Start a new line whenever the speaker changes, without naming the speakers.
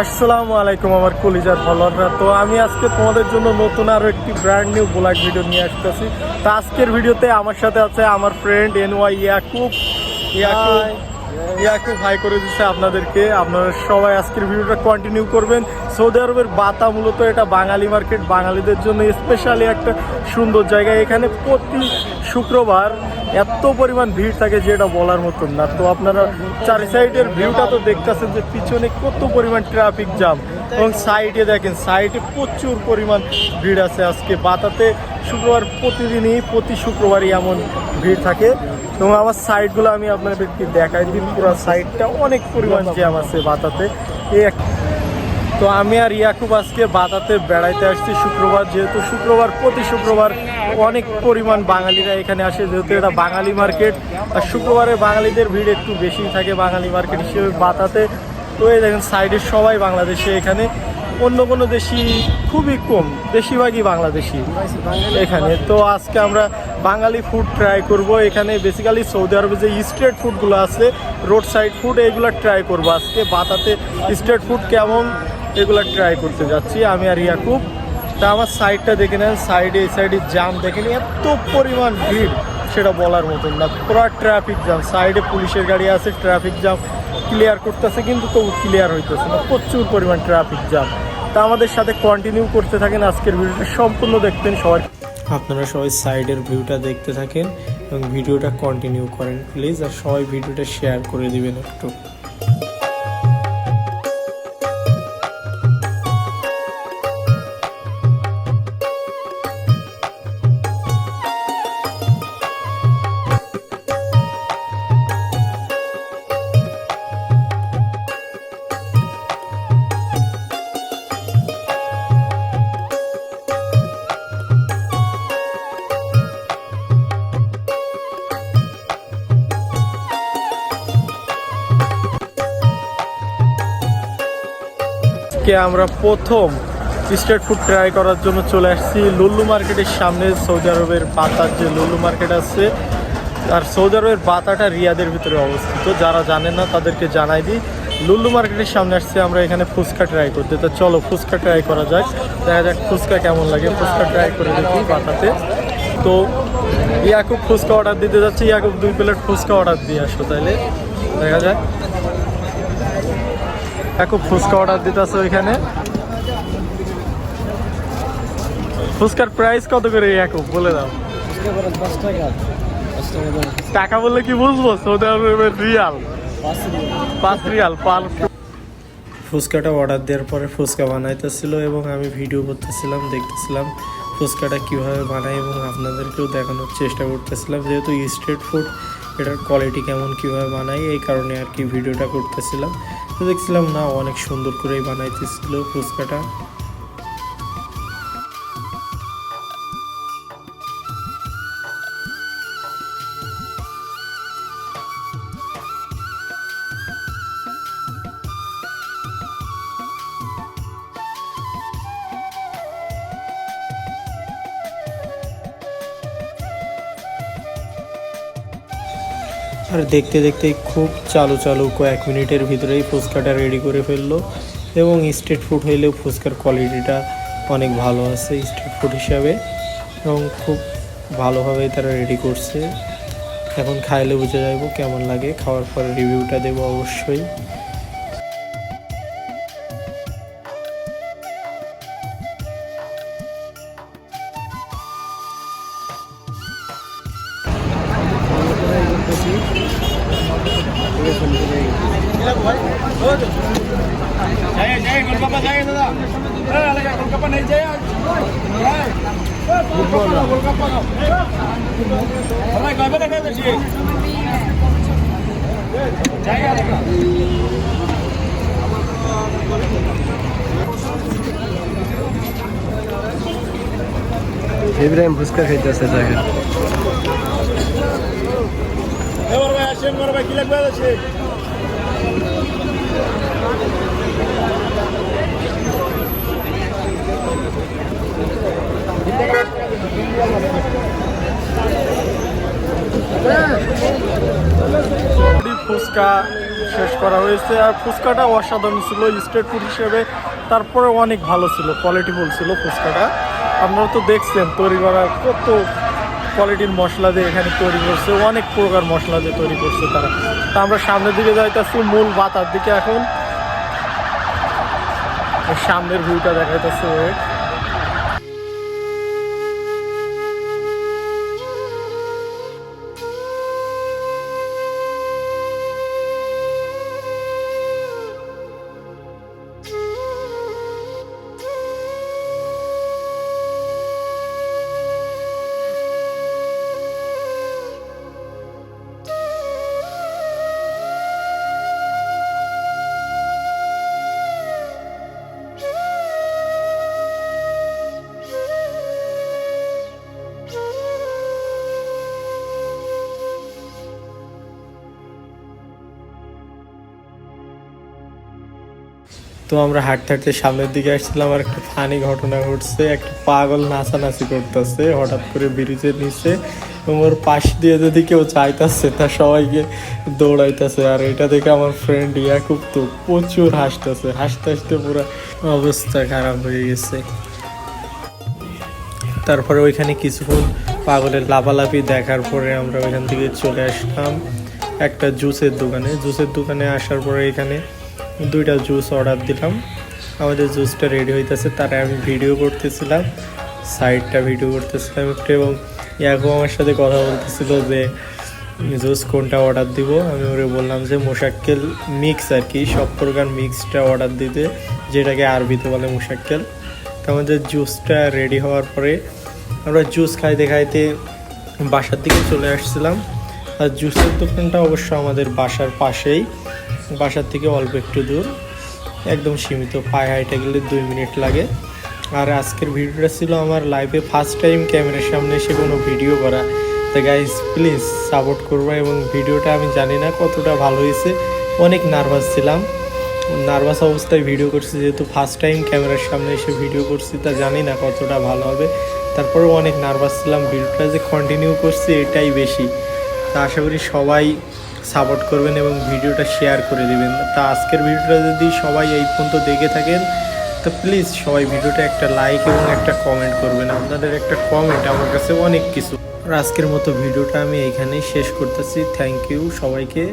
আসসালামু আলাইকুম, আমার কলিজার ফলোয়াররা। তো আমি আজকে তোমাদের জন্য নতুন আরও একটি ব্র্যান্ড নিউ ব্লগ ভিডিও নিয়ে আসতেছি। তো আজকের ভিডিওতে আমার সাথে আছে আমার friend N Y Yakub Yakub Yakub ভাই করে দিচ্ছে আপনাদেরকে। আপনারা সবাই আজকের ভিডিওটা কন্টিনিউ করবেন। সৌদি আরবের বাতা মূলত এটা বাঙালি মার্কেট বাঙালিদের জন্য স্পেশালি একটা সুন্দর জায়গা। এখানে প্রতি শুক্রবার এত পরিমাণ ভিড় থাকে যে এটা বলার মতন না। তো আপনারা চারি সাইডের ভিউটা তো দেখতেছেন যে পিছনে কত পরিমাণ ট্রাফিক জ্যাম এবং সাইডে দেখেন, সাইডে প্রচুর পরিমাণ ভিড় আছে আজকে। বাতাতে শুক্রবার প্রতিদিনই, প্রতি শুক্রবারই এমন ভিড় থাকে। এবং আমার সাইডগুলো আমি আপনাদেরকে দেখাই দিই, পুরো সাইডটা অনেক পরিমাণ জ্যাম আছে বাতাতে। এক তো আমি আর ইয়াকুব আজকে বাতাতে বেড়াইতে আসছি শুক্রবার, যেহেতু শুক্রবার, প্রতি শুক্রবার অনেক পরিমাণ বাঙালিরা এখানে আসে, যেহেতু এটা বাঙালি মার্কেট। আর শুক্রবারে বাঙালিদের ভিড় একটু বেশি থাকে, বাঙালি মার্কেট হিসেবে বাতাতে তো এই দেখেন, সাইডে সবাই বাংলাদেশে এখানে। অন্য কোনো দেশি খুবই কম, বেশিরভাগই বাংলাদেশি এখানে। তো আজকে আমরা বাঙালি ফুড ট্রাই করব। এখানে বেসিক্যালি সৌদি আরবে যে স্ট্রিট ফুডগুলো আছে রোড সাইড ফুড এইগুলো ট্রাই করব। আজকে বাতাতে স্ট্রিট ফুড কেমন, এগুলো ট্রাই করতে যাচ্ছি আমি আর ইয়াকুব। তা আমার সাইডটা দেখে নেন সাইডে এই সাইডে জাম দেখেন এত পরিমাণ ভিড়, সেটা বলার মতন না। পুরো ট্রাফিক জ্যাম সাইডে পুলিশের গাড়ি আছে ট্রাফিক জ্যাম ক্লিয়ার করতেছে, কিন্তু তবু ক্লিয়ার হইতেছে না। প্রচুর পরিমাণ ট্রাফিক জ্যাম তা আমাদের সাথে কন্টিনিউ করতে থাকেন আজকের ভিডিওটা। সম্পূর্ণ দেখতেন সবাই আপনারা সবাই সাইডের ভিউটা দেখতে থাকেন এবং ভিডিওটা কন্টিনিউ করেন প্লিজ আর সবাই ভিডিওটা শেয়ার করে দিবেন একটু। আজকে আমরা প্রথম স্ট্রিট ফুড ট্রাই করার জন্য চলে আসছি লুল্লু মার্কেটের সামনে সৌদি আরবের বাতার যে লুল্লু মার্কেট আছে। আর সৌদি আরবের বাতাটা রিয়াদের ভিতরে অবস্থিত, যারা জানেন না তাদেরকে জানাই দিই। লুল্লু মার্কেটের সামনে আসছে আমরা, এখানে ফুচকা ট্রাই করতে। তো চলো ফুচকা ট্রাই করা যাক, দেখা যাক ফুচকা কেমন লাগে। ফুচকা ট্রাই করে দেখি বাতাতে তো ইয়াকুব ফুচকা অর্ডার দিতে যাচ্ছে। ইয়াকুব দুই প্লেট ফুচকা অর্ডার দিয়ে আসো তাইলে। দেখা যাক। খুব ফুচকা অর্ডার দিতেছে ওইখানে। ফুচকার প্রাইস কত করে ইয়াকুব বলে দাও। টাকা বললে কি বুঝব? Saudi riyal. রিয়াল ফুচকাটা অর্ডার দেওয়ার পরে ফুচকা বানাইতেছিল এবং আমি ভিডিও করতেছিলাম, দেখতেছিলাম ফুচকাটা কীভাবে বানাই এবং আপনাদেরকেও দেখানোর চেষ্টা করতেছিলাম। যেহেতু স্ট্রিট ফুড এটার কোয়ালিটি কেমন, কীভাবে বানাই এই কারণে আর কি ভিডিওটা করতেছিলাম। তো দেখছিলাম না অনেক সুন্দর করেই বানাইতেছিল ফুচকাটা। আর দেখতে দেখতে খুব চালু চালু কয়েক মিনিটের ভিতরেই ফুচকাটা রেডি করে ফেলল এবং স্ট্রিট ফুড হইলেও ফুচকার কোয়ালিটিটা অনেক ভালো আছে স্ট্রিট ফুড হিসাবে এবং খুব ভালোভাবেই তারা রেডি করছে। এখন খাইলে বুঝে যাব কেমন লাগে। খাওয়ার পরে রিভিউটা দেবো অবশ্যই।
ইব্রাহিম ফুচকা খাইতেছে দেখেন
ফুচকা শেষ করা হয়েছে আর ফুচকাটা অসাধারণ ছিল স্ট্রিট ফুড হিসেবে। তারপরে অনেক ভালো ছিল কোয়ালিটিফুল ছিল ফুচকাটা। আপনারা তো দেখছেন, তৈরি করা কত কোয়ালিটির মশলা দিয়ে এখানে তৈরি করছে, অনেক প্রকার মশলা দিয়ে তৈরি করছে তারা। তা আমরা সামনের দিকে যাইতেছি, মূল বাতার দিকে এখন। সামনের ভিউটা দেখাইতেছে ওয়েট তো আমরা হাঁটতে হাঁটতে সামনের দিকে আসছিলাম আর একটা ফানি ঘটনা ঘটছে। একটা পাগল নাচানাচি করতেছে হঠাৎ করে ব্রিজের নিচে ওর পাশ দিয়ে যদি কেউ চাইতেছে তা সবাইকে দৌড়াইতেছে। আর এটা দেখে আমার ফ্রেন্ড ইয়াকুব তো প্রচুর হাসতেছে। হাসতে হাসতে পুরো অবস্থা খারাপ হয়ে গেছে। তারপরে ওইখানে কিছুক্ষণ পাগলের লাফালাফি দেখার পরে আমরা ওইখান থেকে চলে আসলাম একটা জুসের দোকানে। জুসের দোকানে আসার পরে এখানে দুইটা জুস অর্ডার দিলাম। আমাদের জুসটা রেডি হইতেছে, তারা আমি ভিডিও করতেছিলাম সাইডটা ভিডিও করতেছিলাম একটু এবং ইয়াকু আমার সাথে কথা বলতেছিল যে জুস কোনটা অর্ডার দিব? আমি ওরে বললাম যে, মোশাক্কেল মিক্স আর কি, সব প্রকার মিক্সটা অর্ডার দিতে, যেটাকে আরবিতে বলে মোশাক্কেল। তো আমাদের জুসটা রেডি হওয়ার পরে, আমরা জুস খাইতে খাইতে বাসার দিকে চলে আসছিলাম। আর জুসের দোকানটা অবশ্য আমাদের বাসার পাশেই। বাসার থেকে অল্প একটু দূর, একদম সীমিত, পায়ে হাইটে গেলে দুই মিনিট লাগে। আর আজকের ভিডিওটা ছিল আমার লাইফে ফার্স্ট টাইম ক্যামেরার সামনে এসে কোনো ভিডিও করা। তো গাইজ প্লিজ সাপোর্ট করবা এবং ভিডিওটা আমি জানি না কতটা ভালো হয়েছে, অনেক নার্ভাস ছিলাম। নার্ভাস অবস্থায় ভিডিও করছি, যেহেতু ফার্স্ট টাইম ক্যামেরার সামনে এসে ভিডিও করছি, তা জানি না কতটা ভালো হবে। তারপরেও অনেক নার্ভাস ছিলাম, ভিডিওটা যে কন্টিনিউ করছি এটাই বেশি। তা আশা করি সবাই সাপোর্ট করবেন এবং ভিডিওটা শেয়ার করে দেবেন। তা আজকের ভিডিওটা যদি সবাই এই পর্যন্ত দেখে থাকেন, তো প্লিজ সবাই ভিডিওটা একটা লাইক এবং একটা কমেন্ট করবেন। আপনাদের একটা কমেন্ট আমার কাছে অনেক কিছু। আর আজকের মতো ভিডিওটা আমি এইখানেই শেষ করতেছি। থ্যাংক ইউ সবাইকে।